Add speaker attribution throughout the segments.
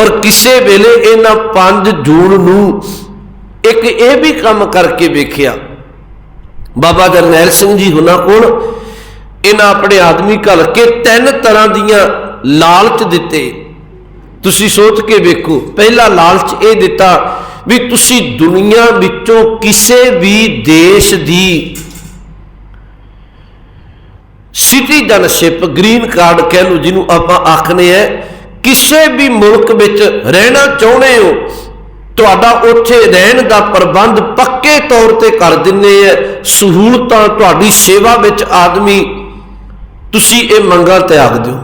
Speaker 1: ਔਰ ਕਿਸੇ ਵੇਲੇ ਇਹਨਾਂ 5 ਜੂਨ ਨੂੰ ਇੱਕ ਇਹ ਵੀ ਕੰਮ ਕਰਕੇ ਵੇਖਿਆ, ਬਾਬਾ ਜਰਨੈਲ ਸਿੰਘ ਜੀ ਹੁਣਾਂ ਕੋਲ, ਇਹਨਾਂ ਆਪਣੇ ਆਦਮੀ ਘੱਲ ਕੇ ਤਿੰਨ ਤਰ੍ਹਾਂ ਦੀਆਂ ਲਾਲਚ ਦਿੱਤੇ। ਤੁਸੀਂ ਸੋਚ ਕੇ ਵੇਖੋ, ਪਹਿਲਾ ਲਾਲਚ ਇਹ ਦਿੱਤਾ ਵੀ ਤੁਸੀਂ ਦੁਨੀਆ ਵਿੱਚੋਂ ਕਿਸੇ ਵੀ ਦੇਸ਼ ਦੀ ਸਿਟੀਜ਼ਨਸ਼ਿਪ ਗ੍ਰੀਨ ਕਾਰਡ ਕਹਿ ਲਓ ਜਿਹਨੂੰ ਆਪਾਂ ਆਖਨੇ ਆ ਕਿਸੇ ਵੀ ਮੁਲਕ ਵਿੱਚ ਰਹਿਣਾ ਚਾਹੁੰਦੇ ਹੋ, ਤੁਹਾਡਾ ਉੱਥੇ ਰਹਿਣ ਦਾ ਪ੍ਰਬੰਧ ਪੱਕੇ ਤੌਰ ਤੇ ਕਰ ਦਿੰਨੇ ਆ। ਸਹੂਲਤਾਂ ਤੁਹਾਡੀ ਸੇਵਾ ਵਿੱਚ ਆਦਮੀ, ਤੁਸੀਂ ਇਹ ਮੰਗਾਂ ਤਿਆਗ ਦਿਓ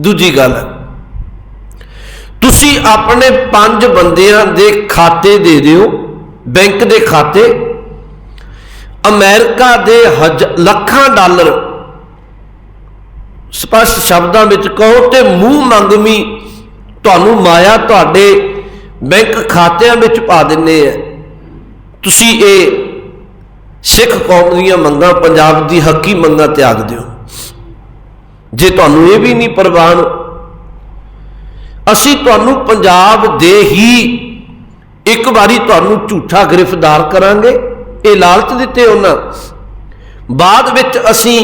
Speaker 1: ਦੂਜੀ ਗੱਲ, ਤੁਸੀਂ ਆਪਣੇ ਪੰਜ ਬੰਦਿਆਂ ਦੇ ਖਾਤੇ ਦੇ ਦਿਓ, ਬੈਂਕ ਦੇ ਖਾਤੇ। ਅਮਰੀਕਾ ਦੇ ਹਜ਼- ਲੱਖਾਂ ਡਾਲਰ ਸਪਸ਼ਟ ਸ਼ਬਦਾਂ ਵਿੱਚ ਕਹੋ ਤੇ ਮੂੰਹ ਮੰਗਮੀ, ਤੁਹਾਨੂੰ ਮਾਇਆ ਤੁਹਾਡੇ ਬੈਂਕ ਖਾਤਿਆਂ ਵਿੱਚ ਪਾ ਦਿੰਨੇ ਆ। ਤੁਸੀਂ ਇਹ ਸਿੱਖ ਕੌਮ ਦੀਆਂ ਮੰਗਾਂ, ਪੰਜਾਬ ਦੀ ਹੱਕੀ ਮੰਗਾਂ ਤਿਆਗ ਦਿਓ। ਜੇ ਤੁਹਾਨੂੰ ਇਹ ਵੀ ਨਹੀਂ ਪ੍ਰਵਾਨ, ਅਸੀਂ ਤੁਹਾਨੂੰ ਪੰਜਾਬ ਦੇ ਹੀ ਇੱਕ ਵਾਰੀ ਤੁਹਾਨੂੰ ਝੂਠਾ ਗ੍ਰਿਫਤਾਰ ਕਰਾਂਗੇ। ਇਹ ਲਾਲਚ ਦਿੱਤੇ ਉਹਨਾਂ। ਬਾਅਦ ਵਿੱਚ ਅਸੀਂ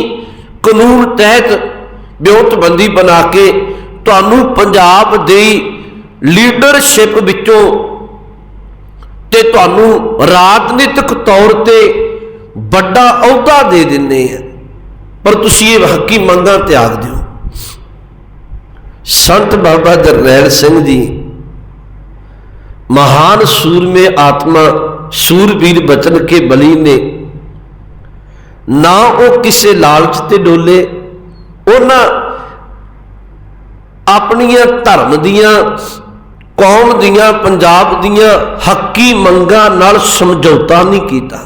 Speaker 1: ਕਾਨੂੰਨ ਤਹਿਤ ਵਿਉਂਤਬੰਦੀ ਬਣਾ ਕੇ ਤੁਹਾਨੂੰ ਪੰਜਾਬ ਦੀ ਲੀਡਰਸ਼ਿਪ ਵਿੱਚੋਂ ਤੇ ਤੁਹਾਨੂੰ ਰਾਜਨੀਤਿਕ ਤੌਰ ਤੇ ਵੱਡਾ ਅਹੁਦਾ ਦੇ ਦਿੰਨੇ ਆ। ਪਰ ਤੁਸੀਂ ਇਹ ਹੱਕੀ ਮੰਗਾਂ ਤਿਆਗ ਦਿਓ। ਸੰਤ ਬਾਬਾ ਜਰਨੈਲ ਸਿੰਘ ਜੀ, ਮਹਾਨ ਸੂਰਮੇ ਆਤਮਾ, ਸੂਰਬੀਰ ਬਚਨ ਕੇ ਬਲੀ ਨੇ, ਨਾ ਉਹ ਕਿਸੇ ਲਾਲਚ ਤੇ ਡੋਲੇ ਉਹਨਾਂ ਆਪਣੀਆਂ ਧਰਮ ਦੀਆਂ ਕੌਮ ਦੀਆਂ ਪੰਜਾਬ ਦੀਆਂ ਹੱਕੀ ਮੰਗਾਂ ਨਾਲ ਸਮਝੌਤਾ ਨਹੀਂ ਕੀਤਾ।